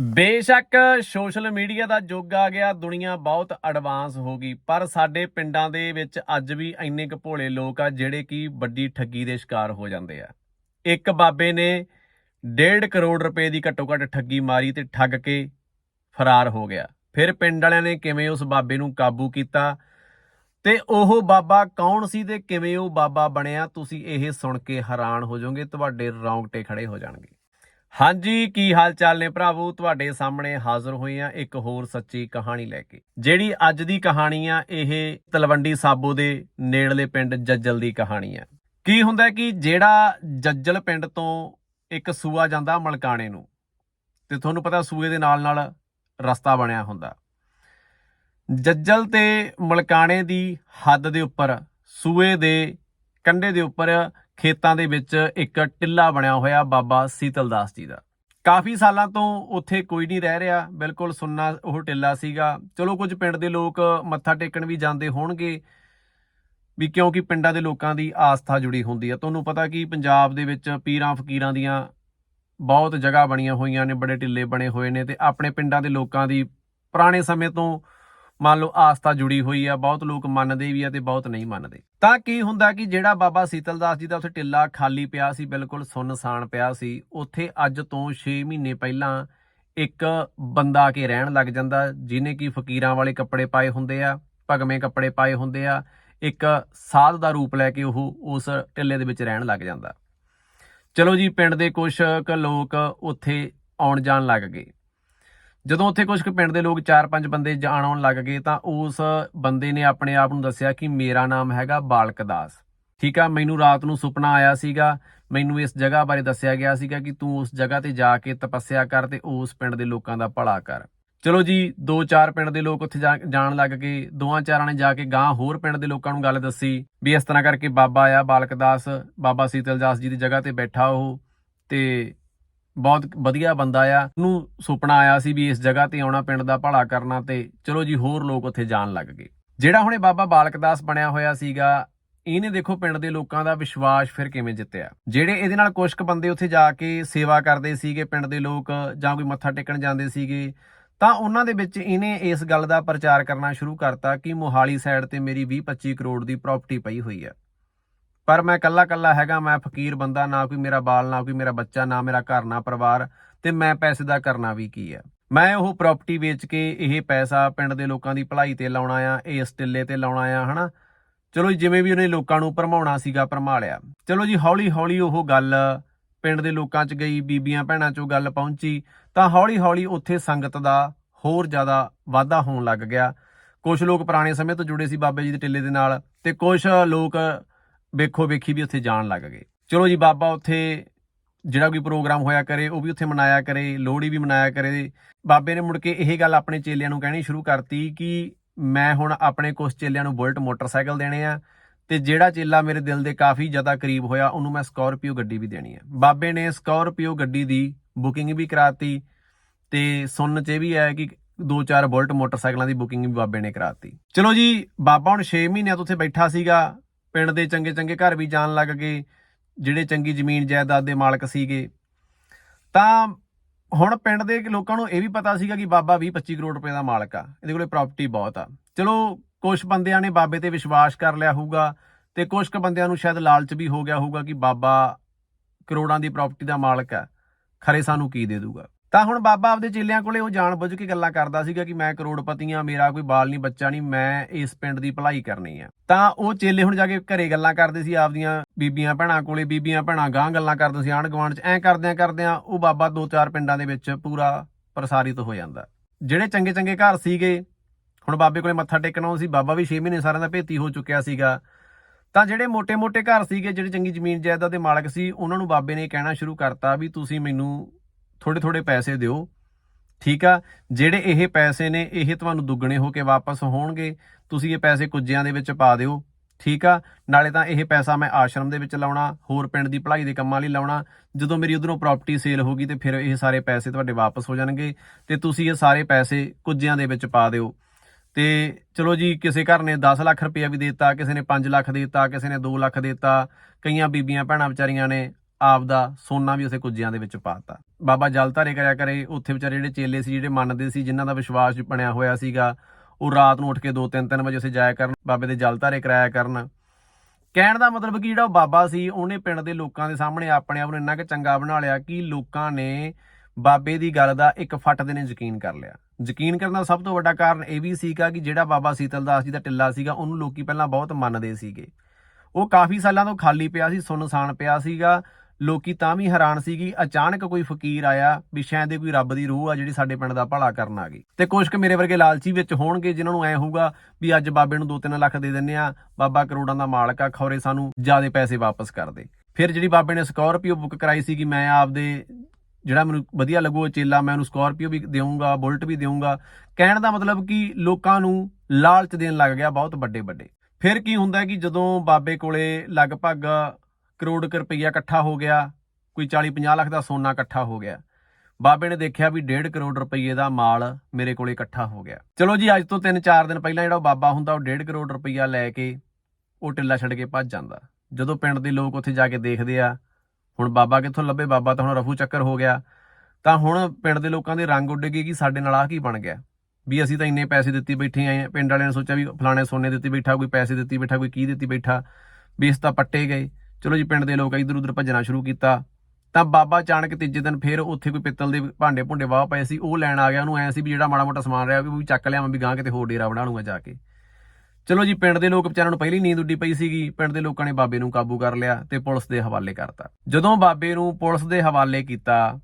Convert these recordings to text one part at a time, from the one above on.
ਬੇਸ਼ੱਕ social media ਦਾ ਯੁੱਗ ਆ ਗਿਆ, ਦੁਨੀਆ ਬਹੁਤ ਐਡਵਾਂਸ ਹੋ ਗਈ, ਪਰ ਸਾਡੇ ਪਿੰਡਾਂ ਦੇ ਵਿੱਚ ਅੱਜ ਵੀ ਇੰਨੇ ਕੁ ਭੋਲੇ ਲੋਕ ਆ ਜਿਹੜੇ ਕਿ ਵੱਡੀ ਠੱਗੀ ਦੇ ਸ਼ਿਕਾਰ ਹੋ ਜਾਂਦੇ ਆ। ਇੱਕ ਬਾਬੇ ਨੇ 1.5 ਕਰੋੜ ਰੁਪਏ ਦੀ ਘੱਟੋ ਘੱਟ ਠੱਗੀ ਮਾਰੀ ਤੇ ਠੱਗ ਕੇ ਫਰਾਰ ਹੋ ਗਿਆ। ਫਿਰ ਪਿੰਡ ਵਾਲਿਆਂ ਨੇ ਕਿਵੇਂ ਉਸ ਬਾਬੇ ਨੂੰ ਕਾਬੂ ਕੀਤਾ? ਤੇ ਉਹ ਬਾਬਾ ਕੌਣ ਸੀ ਤੇ ਕਿਵੇਂ ਉਹ ਬਾਬਾ ਬਣਿਆ? ਤੁਸੀਂ ਇਹ ਸੁਣ ਕੇ ਹੈਰਾਨ ਹੋ ਜਾਓਗੇ, ਤੁਹਾਡੇ ਰੌਂਗਟੇ ਖੜੇ ਹੋ ਜਾਣਗੇ। ਹਾਂਜੀ, ਕੀ ਹਾਲ ਚਾਲ ਨੇ ਭਰਾਵੋ? ਤੁਹਾਡੇ ਸਾਹਮਣੇ ਹਾਜ਼ਰ ਹੋਏ ਆ ਇੱਕ ਹੋਰ ਸੱਚੀ ਕਹਾਣੀ ਲੈ ਕੇ। ਜਿਹੜੀ ਅੱਜ ਦੀ ਕਹਾਣੀ ਆ, ਇਹ ਤਲਵੰਡੀ ਸਾਬੋ ਦੇ ਨੇੜਲੇ ਪਿੰਡ ਜੱਜਲ ਦੀ ਕਹਾਣੀ ਆ। ਕੀ ਹੁੰਦਾ ਕਿ ਜਿਹੜਾ ਜੱਜਲ ਪਿੰਡ ਤੋਂ ਇੱਕ ਸੂਆ ਜਾਂਦਾ ਮਲਕਾਣੇ ਨੂੰ, ਤੇ ਤੁਹਾਨੂੰ ਪਤਾ ਸੂਏ ਦੇ ਨਾਲ ਨਾਲ ਰਸਤਾ ਬਣਿਆ ਹੁੰਦਾ। ਜੱਜਲ ਤੇ ਮਲਕਾਣੇ ਦੀ ਹੱਦ ਦੇ ਉੱਪਰ, ਸੂਏ ਦੇ ਕੰਢੇ ਦੇ ਉੱਪਰ ਖੇਤਾਂ ਦੇ ਵਿੱਚ ਇੱਕ ਟਿੱਲਾ ਬਣਿਆ ਹੋਇਆ ਬਾਬਾ ਸੀਤਲ ਦਾਸ ਜੀ ਦਾ। ਕਾਫੀ ਸਾਲਾਂ ਤੋਂ ਉੱਥੇ ਕੋਈ ਨਹੀਂ ਰਹਿ ਰਿਹਾ। ਬਿਲਕੁਲ ਸੁੰਨਾ ਉਹ ਟਿੱਲਾ ਸੀਗਾ। ਚਲੋ, ਕੁਝ ਪਿੰਡ ਦੇ ਲੋਕ ਮੱਥਾ ਟੇਕਣ ਵੀ ਜਾਂਦੇ ਹੋਣਗੇ ਵੀ ਕਿਉਂਕਿ ਪਿੰਡਾਂ ਦੇ ਲੋਕਾਂ ਦੀ ਆਸਥਾ ਜੁੜੀ ਹੁੰਦੀ ਹੈ ਤੁਹਾਨੂੰ ਪਤਾ ਕਿ ਪੰਜਾਬ ਦੇ ਵਿੱਚ ਪੀਰਾਂ ਫਕੀਰਾਂ ਦੀਆਂ ਬਹੁਤ ਜਗ੍ਹਾ ਬਣੀਆਂ ਹੋਈਆਂ ਨੇ, ਬੜੇ ਟਿੱਲੇ ਬਣੇ ਹੋਏ ਨੇ ਤੇ ਆਪਣੇ ਪਿੰਡਾਂ ਦੇ ਲੋਕਾਂ ਦੀ ਪੁਰਾਣੇ ਸਮੇਂ ਤੋਂ ਮੰਨ ਲਓ ਆਸਥਾ ਜੁੜੀ ਹੋਈ ਆ, ਬਹੁਤ ਲੋਕ ਮੰਨਦੇ ਵੀ ਆ ਤੇ ਬਹੁਤ ਨਹੀਂ ਮੰਨਦੇ। ਤਾਂ ਕੀ ਹੁੰਦਾ ਕਿ ਜਿਹੜਾ ਬਾਬਾ ਸੀਤਲ ਦਾਸ ਜੀ ਦਾ ਉੱਥੇ ਟਿੱਲਾ ਖਾਲੀ ਪਿਆ ਸੀ, ਬਿਲਕੁਲ ਸੁੰਨਸਾਨ ਪਿਆ ਸੀ, ਉੱਥੇ ਅੱਜ ਤੋਂ 6 ਮਹੀਨੇ ਪਹਿਲਾਂ ਇੱਕ ਬੰਦਾ ਆ ਕੇ ਰਹਿਣ ਲੱਗ ਜਾਂਦਾ, ਜਿਹਨੇ ਕੀ ਫਕੀਰਾਂ ਵਾਲੇ ਕੱਪੜੇ ਪਾਏ ਹੁੰਦੇ ਆ, ਭਗਵੇਂ ਕੱਪੜੇ ਪਾਏ ਹੁੰਦੇ ਆ, ਇੱਕ ਸਾਧ ਦਾ ਰੂਪ ਲੈ ਕੇ ਉਹ ਉਸ ਟਿੱਲੇ ਦੇ ਵਿੱਚ ਰਹਿਣ ਲੱਗ ਜਾਂਦਾ। ਚਲੋ ਜੀ, ਪਿੰਡ ਦੇ ਕੁਝ ਕੁ ਲੋਕ ਉੱਥੇ ਆਉਣ ਜਾਣ ਲੱਗ ਗਏ। ਜਦੋਂ ਉੱਥੇ ਕੁਝ ਕੁ ਪਿੰਡ ਦੇ ਲੋਕ 4-5 ਬੰਦੇ ਜਾਣ ਆਉਣ ਲੱਗ ਗਏ ਤਾਂ ਉਸ ਬੰਦੇ ਨੇ ਆਪਣੇ ਆਪ ਨੂੰ ਦੱਸਿਆ ਕਿ ਮੇਰਾ ਨਾਮ ਹੈਗਾ ਬਾਲਕ ਦਾਸ। ਠੀਕ ਆ, ਮੈਨੂੰ ਰਾਤ ਨੂੰ ਸੁਪਨਾ ਆਇਆ ਸੀਗਾ, ਮੈਨੂੰ ਇਸ ਜਗ੍ਹਾ ਬਾਰੇ ਦੱਸਿਆ ਗਿਆ ਸੀਗਾ ਕਿ ਤੂੰ ਉਸ ਜਗ੍ਹਾ ਤੇ ਜਾ ਕੇ ਤਪੱਸਿਆ ਕਰ ਤੇ ਉਸ ਪਿੰਡ ਦੇ ਲੋਕਾਂ ਦਾ ਭਲਾ ਕਰ। ਚਲੋ ਜੀ, ਦੋ ਚਾਰ ਪਿੰਡ ਦੇ ਲੋਕ ਉੱਥੇ ਜਾ- ਜਾਣ ਲੱਗ ਗਏ, ਦੋਵਾਂ ਚਾਰਾਂ ਨੇ ਜਾ ਕੇ ਗਾਂ ਹੋਰ ਪਿੰਡ ਦੇ ਲੋਕਾਂ ਨੂੰ ਗੱਲ ਦੱਸੀ ਵੀ ਇਸ ਤਰ੍ਹਾਂ ਕਰਕੇ ਬਾਬਾ ਆਇਆ ਬਾਲਕ ਦਾਸ, ਬਾਬਾ ਸੀਤਲਦਾਸ ਜੀ ਦੀ ਜਗ੍ਹਾ ਤੇ ਬੈਠਾ ਉਹ ਤੇ ਬਹੁਤ ਵਧੀਆ ਬੰਦਾ ਆ। ਉਹਨੂੰ ਸੁਪਨਾ ਆਇਆ ਸੀ ਵੀ ਇਸ ਜਗ੍ਹਾ ਤੇ ਆਉਣਾ, ਪਿੰਡ ਦਾ ਭਲਾ ਕਰਨਾ ਤੇ ਚਲੋ ਜੀ ਹੋਰ ਲੋਕ ਉੱਥੇ ਜਾਣ ਲੱਗ ਗਏ। ਜਿਹੜਾ ਹੁਣੇ ਬਾਬਾ ਬਾਲਕ ਦਾਸ ਬਣਿਆ ਹੋਇਆ ਸੀਗਾ, ਇਹਨੇ ਦੇਖੋ ਪਿੰਡ ਦੇ ਲੋਕਾਂ ਦਾ ਵਿਸ਼ਵਾਸ ਫਿਰ ਕਿਵੇਂ ਜਿੱਤਿਆ? ਜਿਹੜੇ ਇਹਦੇ ਨਾਲ ਕੁਝ ਕੁ ਬੰਦੇ ਉੱਥੇ ਜਾ ਕੇ ਸੇਵਾ ਕਰਦੇ ਸੀਗੇ ਪਿੰਡ ਦੇ ਲੋਕ ਜਾਂ ਕੋਈ ਮੱਥਾ ਟੇਕਣ ਜਾਂਦੇ ਸੀਗੇ, ਤਾਂ ਉਹਨਾਂ ਦੇ ਵਿੱਚ ਇਹਨੇ ਇਸ ਗੱਲ ਦਾ ਪ੍ਰਚਾਰ ਕਰਨਾ ਸ਼ੁਰੂ ਕਰਤਾ ਕਿ ਮੋਹਾਲੀ ਸਾਈਡ ਤੇ ਮੇਰੀ 20-25 ਕਰੋੜ ਦੀ ਪ੍ਰਾਪਰਟੀ ਪਈ ਹੋਈ ਆ। ਪਰ ਮੈਂ ਕੱਲਾ ਕੱਲਾ ਹੈਗਾ ਮੈਂ ਫਕੀਰ ਬੰਦਾ ਨਾ ਕੋਈ ਮੇਰਾ ਬਾਲ ਨਾ ਕੋਈ ਮੇਰਾ ਬੱਚਾ ਨਾ ਮੇਰਾ ਘਰ ਨਾ ਪਰਿਵਾਰ ਤੇ ਮੈਂ ਪੈਸੇ ਦਾ ਕਰਨਾ ਵੀ ਕੀ ਹੈ ਮੈਂ ਉਹ ਪ੍ਰਾਪਰਟੀ ਵੇਚ ਕੇ ਇਹ ਪੈਸਾ ਪਿੰਡ ਦੇ ਲੋਕਾਂ ਦੀ ਭਲਾਈ ਤੇ ਲਾਉਣਾ ਆ ਇਸ ਟਿੱਲੇ ਤੇ ਲਾਉਣਾ ਆ ਹਨਾ? ਚਲੋ ਜੀ, ਜਿਵੇਂ ਵੀ ਉਹਨੇ ਲੋਕਾਂ ਨੂੰ ਭਰਮਾਉਣਾ ਸੀਗਾ ਭਰਮਾ ਲਿਆ। ਚਲੋ ਜੀ ਹੌਲੀ ਹੌਲੀ ਉਹ ਗੱਲ ਪਿੰਡ ਦੇ ਲੋਕਾਂ 'ਚ ਗਈ ਬੀਬੀਆਂ ਭੈਣਾਂ 'ਚੋਂ ਗੱਲ ਪਹੁੰਚੀ ਤਾਂ ਹੌਲੀ ਹੌਲੀ ਉੱਥੇ ਸੰਗਤ ਦਾ ਹੋਰ ਜ਼ਿਆਦਾ ਵਾਧਾ ਹੋਣ ਲੱਗ ਗਿਆ। ਕੁਝ ਲੋਕ ਪੁਰਾਣੇ ਸਮੇਂ ਤੋਂ ਜੁੜੇ ਸੀ ਬਾਬੇ ਜੀ ਦੇ ਟਿੱਲੇ ਦੇ ਨਾਲ ਤੇ ਕੁਝ ਲੋਕ ਵੇਖੋ ਵੇਖੀ ਵੀ ਉੱਥੇ ਜਾਣ ਲੱਗ ਗਏ। ਚਲੋ ਜੀ, ਬਾਬਾ ਉੱਥੇ ਜਿਹੜਾ ਕੋਈ ਪ੍ਰੋਗਰਾਮ ਹੋਇਆ ਕਰੇ, ਉਹ ਵੀ ਉੱਥੇ ਮਨਾਇਆ ਕਰੇ, ਲੋਹੜੀ ਵੀ ਮਨਾਇਆ ਕਰੇ। ਬਾਬੇ ਨੇ ਮੁੜ ਕੇ ਇਹ ਗੱਲ ਆਪਣੇ ਚੇਲਿਆਂ ਨੂੰ ਕਹਿਣੀ ਸ਼ੁਰੂ ਕਰਤੀ ਕਿ ਮੈਂ ਹੁਣ ਆਪਣੇ ਕੁਝ ਚੇਲਿਆਂ ਨੂੰ ਬੁਲਟ ਮੋਟਰਸਾਈਕਲ ਦੇਣੇ ਆ ਤੇ ਜਿਹੜਾ ਚੇਲਾ ਮੇਰੇ ਦਿਲ ਦੇ ਕਾਫੀ ਜ਼ਿਆਦਾ ਕਰੀਬ ਹੋਇਆ, ਉਹਨੂੰ ਮੈਂ ਸਕਾਰਪੀਓ ਗੱਡੀ ਵੀ ਦੇਣੀ ਹੈ ਬਾਬੇ ਨੇ ਸਕਾਰਪੀਓ ਗੱਡੀ ਦੀ ਬੁਕਿੰਗ ਵੀ ਕਰਾਤੀ ਤੇ ਸੁਣਨ ਚ ਇਹ ਵੀ ਆਇਆ ਕਿ ਦੋ ਚਾਰ ਬੁਲਟ ਮੋਟਰਸਾਈਕਲਾਂ ਦੀ ਬੁਕਿੰਗ ਵੀ ਬਾਬੇ ਨੇ ਕਰਾਤੀ। ਚਲੋ ਜੀ, ਬਾਬਾ ਹੁਣ 6 ਮਹੀਨਿਆਂ ਤੋਂ ਉੱਥੇ ਬੈਠਾ ਸੀਗਾ। ਪਿੰਡ ਦੇ ਚੰਗੇ ਚੰਗੇ ਘਰ ਵੀ ਜਾਣ ਲੱਗ ਗਏ, ਜਿਹੜੇ ਚੰਗੀ ਜ਼ਮੀਨ ਜਾਇਦਾਦ ਦੇ ਮਾਲਕ ਸੀਗੇ। ਤਾਂ ਹੁਣ ਪਿੰਡ ਦੇ ਲੋਕਾਂ ਨੂੰ ਇਹ ਵੀ ਪਤਾ ਸੀਗਾ ਕਿ ਬਾਬਾ 20-25 ਕਰੋੜ ਰੁਪਏ ਦਾ ਮਾਲਕ ਆ, ਇਹਦੇ ਕੋਲੇ ਪ੍ਰਾਪਰਟੀ ਬਹੁਤ ਆ। ਚਲੋ ਕੁਝ ਬੰਦਿਆਂ ਨੇ ਬਾਬੇ ਤੇ ਵਿਸ਼ਵਾਸ ਕਰ ਲਿਆ ਹੋਊਗਾ ਤੇ ਕੁਝ ਕੁ ਬੰਦਿਆਂ ਨੂੰ ਸ਼ਾਇਦ ਲਾਲਚ ਵੀ ਹੋ ਗਿਆ ਹੋਊਗਾ ਕਿ ਬਾਬਾ ਕਰੋੜਾਂ ਦੀ ਪ੍ਰਾਪਰਟੀ ਦਾ ਮਾਲਕ ਆ, ਖਰੇ ਸਾਨੂੰ ਕੀ ਦੇ ਦੂਗਾ ਤਾਂ ਹੁਣ ਬਾਬਾ ਆਪਦੇ ਚੇਲਿਆਂ ਕੋਲੇ ਉਹ ਜਾਣ ਬੁੱਝ ਕੇ ਗੱਲਾਂ ਕਰਦਾ ਸੀਗਾ ਕਿ ਮੈਂ ਕਰੋੜਪਤੀ ਆ ਮੇਰਾ ਕੋਈ ਬਾਲ ਨਹੀਂ, ਬੱਚਾ ਨਹੀਂ, ਮੈਂ ਇਸ ਪਿੰਡ ਦੀ ਭਲਾਈ ਕਰਨੀ ਆ। ਤਾਂ ਉਹ ਚੇਲੇ ਹੁਣ ਜਾ ਕੇ ਘਰੇ ਗੱਲਾਂ ਕਰਦੇ ਸੀ, ਆਪਦੀਆਂ ਬੀਬੀਆਂ ਭੈਣਾਂ ਕੋਲੇ, ਬੀਬੀਆਂ ਭੈਣਾਂ ਗਾਂ ਗੱਲਾਂ ਕਰਦੇ ਸੀ ਆਣ ਗਵਾਂਡ ਚ। ਐ ਕਰਦਿਆਂ ਕਰਦਿਆਂ ਉਹ ਬਾਬਾ ਦੋ ਚਾਰ ਪਿੰਡਾਂ ਦੇ ਵਿੱਚ ਪੂਰਾ ਪ੍ਰਸਾਰਿਤ ਹੋ ਜਾਂਦਾ। ਜਿਹੜੇ ਚੰਗੇ ਚੰਗੇ ਘਰ ਸੀਗੇ, ਹੁਣ ਬਾਬੇ ਕੋਲੇ ਮੱਥਾ ਟੇਕਣਾ ਸੀ, ਬਾਬਾ ਵੀ 6 ਮਹੀਨੇ ਸਾਰਿਆਂ ਦਾ ਭੇਤੀ ਹੋ ਚੁੱਕਿਆ ਸੀਗਾ। ਤਾਂ ਜਿਹੜੇ ਮੋٹے-ਮੋٹے ਘਰ ਸੀਗੇ, ਜਿਹੜੇ ਚੰਗੀ ਜ਼ਮੀਨ ਜਾਇਦਾਦ ਦੇ ਮਾਲਕ ਸੀ, ਉਹਨਾਂ ਨੂੰ ਬਾਬੇ ਨੇ ਕਹਿਣਾ ਸ਼ੁਰੂ ਕਰਤਾ ਵੀ ਤੁਸੀਂ ਮੈਨੂੰ ਥੋੜੇ-ਥੋੜੇ ਪੈਸੇ ਦਿਓ। ਠੀਕ ਆ? ਜਿਹੜੇ ਇਹ ਪੈਸੇ ਨੇ, ਇਹ ਤੁਹਾਨੂੰ ਦੁੱਗਣੇ ਹੋ ਕੇ ਵਾਪਸ ਹੋਣਗੇ। ਤੁਸੀਂ ਇਹ ਪੈਸੇ ਕੁੱਜਿਆਂ ਦੇ ਵਿੱਚ ਪਾ ਦਿਓ। ਠੀਕ ਆ? ਨਾਲੇ ਤਾਂ ਇਹ ਪੈਸਾ ਮੈਂ ਆਸ਼ਰਮ ਦੇ ਵਿੱਚ ਲਾਉਣਾ, ਹੋਰ ਪਿੰਡ ਦੀ ਭਲਾਈ ਦੇ ਕੰਮਾਂ ਲਈ ਲਾਉਣਾ। ਜਦੋਂ ਮੇਰੀ ਉਧਰੋਂ ਪ੍ਰਾਪਰਟੀ ਸੇਲ ਹੋਗੀ ਤੇ ਫਿਰ ਇਹ ਸਾਰੇ ਪੈਸੇ ਤੁਹਾਡੇ ਵਾਪਸ ਹੋ ਜਾਣਗੇ। ਤੇ ਤੁਸੀਂ ਇਹ ਸਾਰੇ ਪੈਸੇ ਕੁੱਜਿਆਂ ਦੇ ਵਿੱਚ ਪਾ ਦਿਓ। ਤੇ ਚਲੋ ਜੀ, ਕਿਸੇ ਘਰ ਨੇ 10 ਲੱਖ ਰੁਪਇਆ ਵੀ ਦਿੱਤਾ, ਕਿਸੇ ਨੇ 5 ਲੱਖ ਦਿੱਤਾ, ਕਿਸੇ ਨੇ 2 ਲੱਖ ਦਿੱਤਾ, ਕਈਆਂ ਬੀਬੀਆਂ ਭੈਣਾਂ ਵਿਚਾਰੀਆਂ ਨੇ ਆਪ ਦਾ ਸੋਨਾ ਵੀ ਉਸੇ ਕੁੱਜਿਆਂ ਦੇ ਵਿੱਚ ਪਾਤਾ ਬਾਬਾ ਜਲ ਧਾਰੇ ਕਰਿਆ ਕਰੇ, ਉੱਥੇ ਵਿਚਾਰੇ ਜਿਹੜੇ ਚੇਲੇ ਸੀ, ਜਿਹੜੇ ਮੰਨਦੇ ਸੀ, ਜਿਨ੍ਹਾਂ ਦਾ ਵਿਸ਼ਵਾਸ ਬਣਿਆ ਹੋਇਆ ਸੀਗਾ, ਉਹ ਰਾਤ ਨੂੰ ਉੱਠ ਕੇ 2-3-3 ਵਜੇ ਉੱਥੇ ਜਾਇਆ ਕਰਨ, ਬਾਬੇ ਦੇ ਜਲ ਧਾਰੇ ਕਰਾਇਆ ਕਰਨ। ਕਹਿਣ ਦਾ ਮਤਲਬ ਕਿ ਜਿਹੜਾ ਉਹ ਬਾਬਾ ਸੀ, ਉਹਨੇ ਪਿੰਡ ਦੇ ਲੋਕਾਂ ਦੇ ਸਾਹਮਣੇ ਆਪਣੇ ਆਪ ਨੂੰ ਇੰਨਾ ਕਿ ਚੰਗਾ ਬਣਾ ਲਿਆ ਕਿ ਲੋਕਾਂ ਨੇ ਬਾਬੇ ਦੀ ਗੱਲ ਦਾ ਇੱਕ ਫੱਟ ਦੇ ਨੇ ਯਕੀਨ ਕਰ ਲਿਆ। ਯਕੀਨ ਕਰਨ ਦਾ ਸਭ ਤੋਂ ਵੱਡਾ ਕਾਰਨ ਇਹ ਵੀ ਸੀਗਾ ਕਿ ਜਿਹੜਾ ਬਾਬਾ ਸੀਤਲਦਾਸ ਜੀ ਦਾ ਟਿੱਲਾ ਸੀਗਾ, ਉਹਨੂੰ ਲੋਕੀ ਪਹਿਲਾਂ ਬਹੁਤ ਮੰਨਦੇ ਸੀਗੇ। ਉਹ ਕਾਫੀ ਸਾਲਾਂ ਤੋਂ ਖਾਲੀ ਪਿਆ ਸੀ, ਸੁੰਨਸਾਨ ਪਿਆ ਸੀਗਾ ਲੋਕੀ ਤਾਂ ਵੀ ਹੈਰਾਨ ਸੀ ਕਿ ਅਚਾਨਕ ਕੋਈ ਫਕੀਰ ਆਇਆ ਵੀ ਸ਼ਾਇਦ ਕੋਈ ਰੱਬ ਦੀ ਰੂਹ ਆ ਜਿਹੜੀ ਸਾਡੇ ਪਿੰਡ ਦਾ ਭਲਾ ਕਰਨ ਆ ਗਈ। ਤੇ ਕੁਝ ਕੁ ਮੇਰੇ ਵਰਗੇ ਲਾਲਚੀ ਵਿੱਚ ਹੋਣਗੇ ਜਿਨ੍ਹਾਂ ਨੂੰ ਐ ਹੋਊਗਾ ਵੀ ਅੱਜ ਬਾਬੇ ਨੂੰ 2-3 ਲੱਖ ਦੇ ਦਿੰਨੇ ਆ ਬਾਬਾ ਕਰੋੜਾਂ ਦਾ ਮਾਲਕ ਆ, ਖੌਰੇ ਸਾਨੂੰ ਜਿਆਦੇ ਪੈਸੇ ਵਾਪਸ ਕਰ ਦੇ। ਫਿਰ ਜਿਹੜੀ ਬਾਬੇ ਨੇ ਸਕੋਰਪੀਓ ਬੁੱਕ ਕਰਾਈ ਸੀ ਕਿ ਮੈਂ ਆਪਦੇ ਜਿਹੜਾ ਮੈਨੂੰ ਵਧੀਆ ਲੱਗੂ ਚੇਲਾ, ਮੈਂ ਉਹਨੂੰ ਸਕੋਰਪੀਓ ਵੀ ਦੇਵਾਂਗਾ ਬੁਲਟ ਵੀ ਦੇਵਾਂਗਾ ਕਹਿਣ ਦਾ ਮਤਲਬ ਕਿ ਲੋਕਾਂ ਨੂੰ ਲਾਲਚ ਦੇਣ ਲੱਗ ਗਿਆ ਬਹੁਤ ਵੱਡੇ ਵੱਡੇ ਫਿਰ ਕੀ ਹੁੰਦਾ ਕਿ ਜਦੋਂ ਬਾਬੇ ਕੋਲੇ ਲਗਭਗ ਕਰੋੜ ਕੁ ਰੁਪਈਆ ਇਕੱਠਾ ਹੋ ਗਿਆ, ਕੋਈ 40-50 ਲੱਖ ਦਾ ਸੋਨਾ ਇਕੱਠਾ ਹੋ ਗਿਆ। ਬਾਬੇ ਨੇ ਦੇਖਿਆ ਵੀ 1.5 ਕਰੋੜ ਰੁਪਈਏ ਦਾ ਮਾਲ ਮੇਰੇ ਕੋਲੇ ਇਕੱਠਾ ਹੋ ਗਿਆ। ਚਲੋ ਜੀ, ਅੱਜ ਤੋਂ 3-4 ਦਿਨ ਪਹਿਲਾਂ ਜਿਹੜਾ ਉਹ ਬਾਬਾ ਹੁੰਦਾ, ਉਹ 1.5 ਕਰੋੜ ਰੁਪਈਆ ਲੈ ਕੇ ਉਹ ਟਿੱਲਾ ਛੱਡ ਕੇ ਭੱਜ ਜਾਂਦਾ। ਜਦੋਂ ਪਿੰਡ ਦੇ ਲੋਕ ਉੱਥੇ ਜਾ ਕੇ ਦੇਖਦੇ ਆ, ਹੁਣ ਬਾਬਾ ਕਿੱਥੋਂ ਲੱਭੇ? ਬਾਬਾ ਤਾਂ ਹੁਣ ਰਫੂ ਚੱਕਰ ਹੋ ਗਿਆ। ਤਾਂ ਹੁਣ ਪਿੰਡ ਦੇ ਲੋਕਾਂ ਦੇ ਰੰਗ ਉੱਡ ਗਏ ਕਿ ਸਾਡੇ ਨਾਲ ਆ ਕੀ ਬਣ ਗਿਆ? ਵੀ ਅਸੀਂ ਤਾਂ ਇੰਨੇ ਪੈਸੇ ਦਿੱਤੀ ਬੈਠੇ ਆਏ ਪਿੰਡ ਵਾਲਿਆਂ ਨੇ ਸੋਚਿਆ ਵੀ ਫਲਾਣੇ ਸੋਨੇ ਦਿੱਤੀ ਬੈਠਾ, ਕੋਈ ਪੈਸੇ ਦਿੱਤੀ ਬੈਠਾ, ਕੋਈ ਕੀ ਦਿੱਤੀ ਬੈਠਾ, ਵੀ ਇਸ ਤਾਂ ਪੱਟੇ ਗਏ। ਚਲੋ ਜੀ, ਪਿੰਡ ਦੇ ਲੋਕ ਇਧਰ ਉਧਰ ਭੱਜਣਾ ਸ਼ੁਰੂ ਕੀਤਾ। ਤਾਂ ਬਾਬਾ ਅਚਾਨਕ ਤੀਜੇ ਦਿਨ ਫੇਰ ਉੱਥੇ ਕੋਈ ਪਿੱਤਲ ਦੇ ਭਾਂਡੇ ਭੁੰਡੇ ਵਾਹ ਪਏ ਸੀ, ਉਹ ਲੈਣ ਆ ਗਿਆ ਉਹਨੂੰ, ਐ ਸੀ ਵੀ ਜਿਹੜਾ ਮਾੜਾ ਮੋਟਾ ਸਮਾਨ ਰਿਹਾ ਵੀ ਚੱਕ ਲਿਆਵਾਂ ਵੀ ਗਾਂ ਕਿਤੇ ਹੋਰ ਡੇਰਾ ਬਣਾ ਲੂੰਗਾ ਜਾ ਕੇ। ਚਲੋ ਜੀ, ਪਿੰਡ ਦੇ ਲੋਕ ਵਿਚਾਰਿਆਂ ਨੂੰ ਪਹਿਲੀ ਨੀਂਦ ਉੱਡੀ ਪਈ ਸੀਗੀ, ਪਿੰਡ ਦੇ ਲੋਕਾਂ ਨੇ ਬਾਬੇ ਨੂੰ ਕਾਬੂ ਕਰ ਲਿਆ ਤੇ ਪੁਲਿਸ ਦੇ ਹਵਾਲੇ ਕਰਤਾ। ਜਦੋਂ ਬਾਬੇ ਨੂੰ ਪੁਲਿਸ ਦੇ ਹਵਾਲੇ ਕੀਤਾ,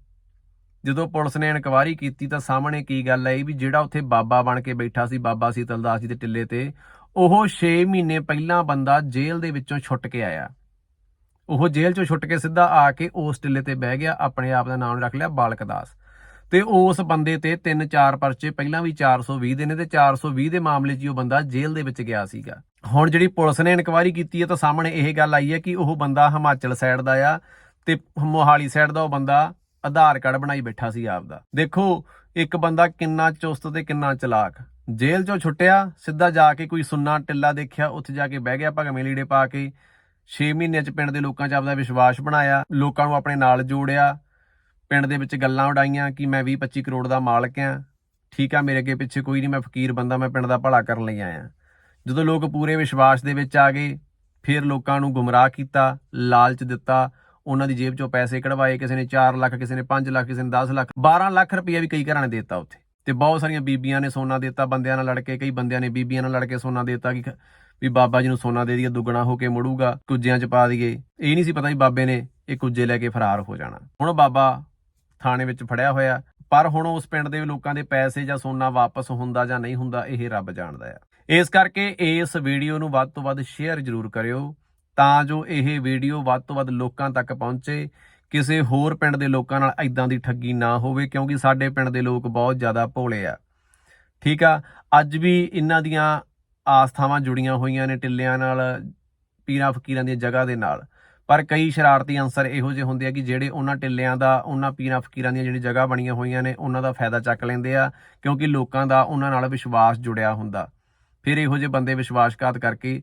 ਜਦੋਂ ਪੁਲਿਸ ਨੇ ਇਨਕੁਆਇਰੀ ਕੀਤੀ, ਤਾਂ ਸਾਹਮਣੇ ਕੀ ਗੱਲ ਆਈ ਵੀ ਜਿਹੜਾ ਉੱਥੇ ਬਾਬਾ ਬਣ ਕੇ ਬੈਠਾ ਸੀ, ਬਾਬਾ ਸੀਤਲਦਾਸ ਜੀ ਦੇ ਟਿੱਲੇ ਤੇ, ਉਹ 6 ਮਹੀਨੇ ਪਹਿਲਾਂ ਬੰਦਾ ਜੇਲ੍ਹ ਦੇ ਵਿੱਚੋਂ ਛੁੱਟ ਕੇ ਆਇਆ। ਉਹ ਜੇਲ੍ਹ ਚੋਂ ਛੁੱਟ ਕੇ ਸਿੱਧਾ ਆ ਕੇ ਉਸ ਟਿੱਲੇ ਤੇ ਬਹਿ ਗਿਆ, ਆਪਣੇ ਆਪ ਦਾ ਨਾਮ ਰੱਖ ਲਿਆ ਬਾਲਕ ਦਾਸ। ਤੇ ਉਸ ਬੰਦੇ ਤੇ 3-4 ਪਰਚੇ, ਪਹਿਲਾਂ ਵੀ 420 ਦੇ ਨੇ ਤੇ 420 ਦੇ ਮਾਮਲੇ 'ਚ ਹੀ ਉਹ ਬੰਦਾ ਜੇਲ੍ਹ ਦੇ ਵਿੱਚ ਗਿਆ ਸੀਗਾ। ਹੁਣ ਜਿਹੜੀ ਪੁਲਿਸ ਨੇ ਇਨਕੁਆਇਰੀ ਕੀਤੀ ਹੈ ਤਾਂ ਸਾਹਮਣੇ ਇਹ ਗੱਲ ਆਈ ਹੈ ਕਿ ਉਹ ਬੰਦਾ ਹਿਮਾਚਲ ਸਾਈਡ ਦਾ ਆ ਤੇ ਮੋਹਾਲੀ ਸਾਈਡ ਦਾ ਉਹ ਬੰਦਾ ਆਧਾਰ ਕਾਰਡ ਬਣਾਈ ਬੈਠਾ ਸੀ ਆਪਦਾ ਦੇਖੋ, ਇੱਕ ਬੰਦਾ ਕਿੰਨਾ ਚੁਸਤ ਤੇ ਕਿੰਨਾ ਚਲਾਕ। ਜੇਲ੍ਹ ਚੋਂ ਛੁੱਟਿਆ, ਸਿੱਧਾ ਜਾ ਕੇ ਕੋਈ ਸੁੰਨਾ ਟਿੱਲਾ ਦੇਖਿਆ, ਉੱਥੇ ਜਾ ਕੇ ਬਹਿ ਗਿਆ, ਭਗਵੇਂ ਲੀੜੇ ਪਾ ਕੇ। 6 ਮਹੀਨਿਆਂ ਚ ਪਿੰਡ ਦੇ ਲੋਕਾਂ 'ਚ ਆਪਦਾ ਵਿਸ਼ਵਾਸ ਬਣਾਇਆ, ਲੋਕਾਂ ਨੂੰ ਆਪਣੇ ਨਾਲ ਜੋੜਿਆ, ਪਿੰਡ ਦੇ ਵਿੱਚ ਗੱਲਾਂ ਉਡਾਈਆਂ ਕਿ ਮੈਂ 20 25 ਕਰੋੜ ਦਾ ਮਾਲਕ ਆ ਠੀਕ ਆ, ਮੇਰੇ ਅੱਗੇ ਪਿੱਛੇ ਕੋਈ ਨਹੀਂ, ਮੈਂ ਫਕੀਰ ਬੰਦਾ, ਮੈਂ ਪਿੰਡ ਦਾ ਭਲਾ ਕਰਨ ਲਈ ਆਇਆ। ਜਦੋਂ ਲੋਕ ਪੂਰੇ ਵਿਸ਼ਵਾਸ ਦੇ ਵਿੱਚ ਆ ਗਏ, ਫਿਰ ਲੋਕਾਂ ਨੂੰ ਗੁੰਮਰਾਹ ਕੀਤਾ, ਲਾਲਚ ਦਿੱਤਾ, ਉਹਨਾਂ ਦੀ ਜੇਬ ਚੋਂ ਪੈਸੇ ਕਢਵਾਏ, ਕਿਸੇ ਨੇ 4 ਲੱਖ, ਕਿਸੇ ਨੇ 5 ਲੱਖ, ਕਿਸੇ ਨੇ 10 ਲੱਖ 12 ਲੱਖ ਰੁਪਏ ਵੀ ਕਈ ਘਰਾਂ ਨੇ ਦਿੱਤਾ ਉੱਥੇ। ਤੇ ਬਹੁਤ ਸਾਰੀਆਂ ਬੀਬੀਆਂ ਨੇ ਸੋਨਾ ਦਿੱਤਾ ਬੰਦਿਆਂ ਨਾਲ ਲੜ ਕੇ, ਕਈ ਬੰਦਿਆਂ ਨੇ ਬੀਬੀਆਂ ਨਾਲ ਲੜ ਕੇ ਸੋਨਾ ਦਿੱਤਾ ਕਿ ਵੀ ਬਾਬਾ ਜੀ ਨੂੰ ਸੋਨਾ ਦੇ ਦਈਏ, ਦੁੱਗਣਾ ਹੋ ਕੇ ਮੁੜੂਗਾ, ਕੁੱਜਿਆਂ 'ਚ ਪਾ ਦਈਏ। ਇਹ ਨਹੀਂ ਸੀ ਪਤਾ ਵੀ ਬਾਬੇ ਨੇ ਇਹ ਕੁੱਜੇ ਲੈ ਕੇ ਫਰਾਰ ਹੋ ਜਾਣਾ। ਹੁਣ ਬਾਬਾ ਥਾਣੇ ਵਿੱਚ ਫੜਿਆ ਹੋਇਆ, ਪਰ ਹੁਣ ਉਸ ਪਿੰਡ ਦੇ ਲੋਕਾਂ ਦੇ ਪੈਸੇ ਜਾਂ ਸੋਨਾ ਵਾਪਸ ਹੁੰਦਾ ਜਾਂ ਨਹੀਂ ਹੁੰਦਾ, ਇਹ ਰੱਬ ਜਾਣਦਾ ਆ। ਇਸ ਕਰਕੇ ਇਸ ਵੀਡੀਓ ਨੂੰ ਵੱਧ ਤੋਂ ਵੱਧ ਸ਼ੇਅਰ ਜ਼ਰੂਰ ਕਰਿਓ, ਤਾਂ ਜੋ ਇਹ ਵੀਡੀਓ ਵੱਧ ਤੋਂ ਵੱਧ ਲੋਕਾਂ ਤੱਕ ਪਹੁੰਚੇ। ਕਿਸੇ ਹੋਰ ਪਿੰਡ ਦੇ ਲੋਕਾਂ ਨਾਲ ਐਦਾਂ ਦੀ ਠੱਗੀ ਨਾ ਹੋਵੇ, ਕਿਉਂਕਿ ਸਾਡੇ ਪਿੰਡ ਦੇ ਲੋਕ ਬਹੁਤ ਜ਼ਿਆਦਾ ਭੋਲੇ ਆ। ਠੀਕ ਆ? ਅੱਜ ਵੀ ਇਹਨਾਂ ਦੀਆਂ ਆਸਥਾਵਾਂ ਜੁੜੀਆਂ ਹੋਈਆਂ ਨੇ ਟਿੱਲਿਆਂ ਨਾਲ, ਪੀਰਾਂ ਫਕੀਰਾਂ ਦੀਆਂ ਜਗ੍ਹਾ ਦੇ ਨਾਲ। ਪਰ ਕਈ ਸ਼ਰਾਰਤੀ ਅੰਸਰ ਇਹੋ ਜਿਹੇ ਹੁੰਦੇ ਆ ਕਿ ਜਿਹੜੇ ਉਹਨਾਂ ਟਿੱਲਿਆਂ ਦਾ, ਉਹਨਾਂ ਪੀਰਾਂ ਫਕੀਰਾਂ ਦੀਆਂ ਜਿਹੜੀ ਜਗ੍ਹਾ ਬਣੀਆਂ ਹੋਈਆਂ ਨੇ, ਉਹਨਾਂ ਦਾ ਫਾਇਦਾ ਚੱਕ ਲੈਂਦੇ ਆ, ਕਿਉਂਕਿ ਲੋਕਾਂ ਦਾ ਉਹਨਾਂ ਨਾਲ ਵਿਸ਼ਵਾਸ ਜੁੜਿਆ ਹੁੰਦਾ। ਫਿਰ ਇਹੋ ਜਿਹੇ ਬੰਦੇ ਵਿਸ਼ਵਾਸਘਾਤ ਕਰਕੇ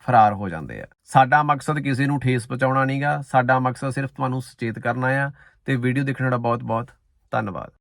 ਫਰਾਰ ਹੋ ਜਾਂਦੇ ਆ। ਸਾਡਾ ਮਕਸਦ ਕਿਸੇ ਨੂੰ ਠੇਸ ਪਹੁੰਚਾਉਣਾ ਨਹੀਂਗਾ ਸਾਡਾ ਮਕਸਦ ਸਿਰਫ ਤੁਹਾਨੂੰ ਸੁਚੇਤ ਕਰਨਾ ਆ। ਤੇ ਵੀਡੀਓ ਦੇਖਣ ਦਾ ਬਹੁਤ ਬਹੁਤ ਧੰਨਵਾਦ।